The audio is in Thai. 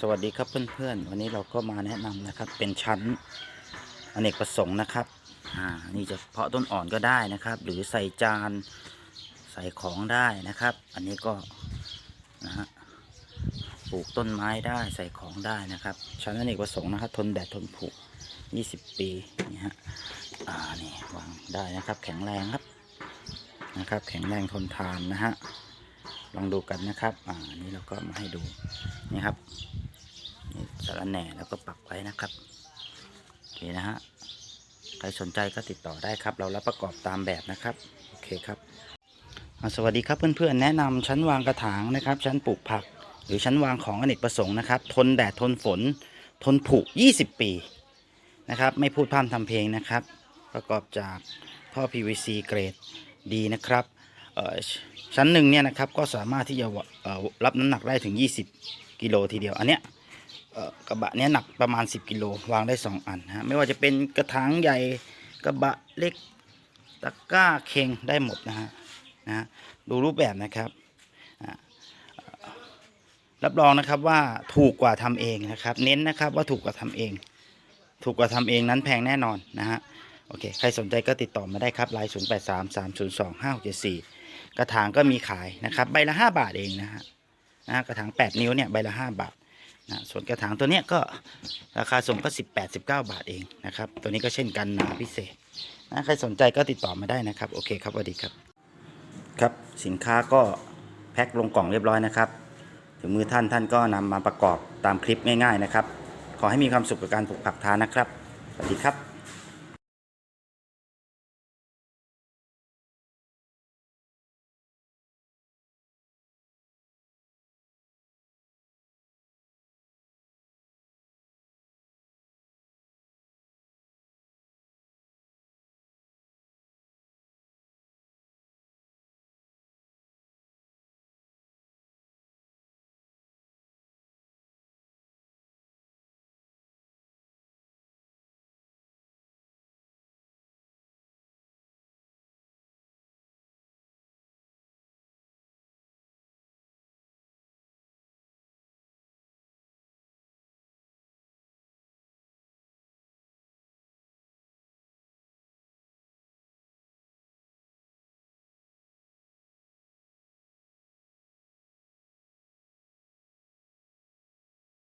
สวัสดีครับเพื่อนๆ วันนี้เราก็มาแนะนำนะครับ เป็นชั้นอเนกประสงค์นะครับอ่านี่จะเพาะต้นอ่อนก็ได้นะครับ หรือใส่จานใส่ของได้นะครับ อันนี้ก็นะฮะปลูกต้นไม้ได้ใส่ของได้นะครับ ชั้นอเนกประสงค์นะครับ ทนแดดทนผุ20 ปีนี่ฮะอ่านี่วางได้นะครับ แข็งแรงครับนะครับ แข็งแรงทนทานนะฮะ ลองดูกันนะครับอ่าอันนี้เราก็มาให้ดูนี่ครับนี่สารแหน่แล้วก็ปักไว้นะครับโอเคนะฮะใครสนใจก็ติดต่อได้ครับ เรารับประกอบตามแบบนะครับโอเคครับสวัสดีครับเพื่อนๆแนะนำชั้นวางกระถางนะครับ ชั้นปลูกผัก หรือชั้นวางของอเนกประสงค์นะครับ ทนแดดทนฝน ทนผุ 20 ปีนะครับ ไม่พูดพร่ำทำเพลงนะครับ ประกอบจากท่อ PVC เกรดดีนะครับ ชั้นหนึ่งเนี่ยนะครับก็สามารถที่จะรับน้ำหนักได้ถึง 20 กิโลทีเดียว อันเนี้ยกระบะเนี้ยหนักประมาณ 10 กิโลวางได้ 2 อันนะฮะไม่ว่าจะเป็นกระถางใหญ่กระบะเล็กตะกร้าเข่งได้หมดนะฮะนะดูรูปแบบนะครับรับรองนะครับว่าถูกกว่าทำเองนะครับ เน้นนะครับว่าถูกกว่าทำเอง ถูกกว่าทำเองนั้นแพงแน่นอนนะฮะโอเค ใครสนใจก็ติดต่อมาได้ครับไลน์0 8 3 3 0 2 5 6 7 4ก กระถางก็มีขายนะครับใบละ5บาทเองนะฮะนะกระถาง8นิ้วเนี่ยใบละ5บาทนะส่วนกระถางตัวเนี้ยก็ราคาส่งก็18 19บาทเองนะครับตัวนี้ก็เช่นกันหนาพิเศษนะใครสนใจก็ติดต่อมาได้นะครับโอเคครับสวัสดีครับครับสินค้าก็แพ็คลงกล่องเรียบร้อยนะครับถึงมือท่านท่านก็นำมาประกอบตามคลิปง่าย ๆนะครับ ขอให้มีความสุขกับการปลูกผักทานนะครับสวัสดีครับ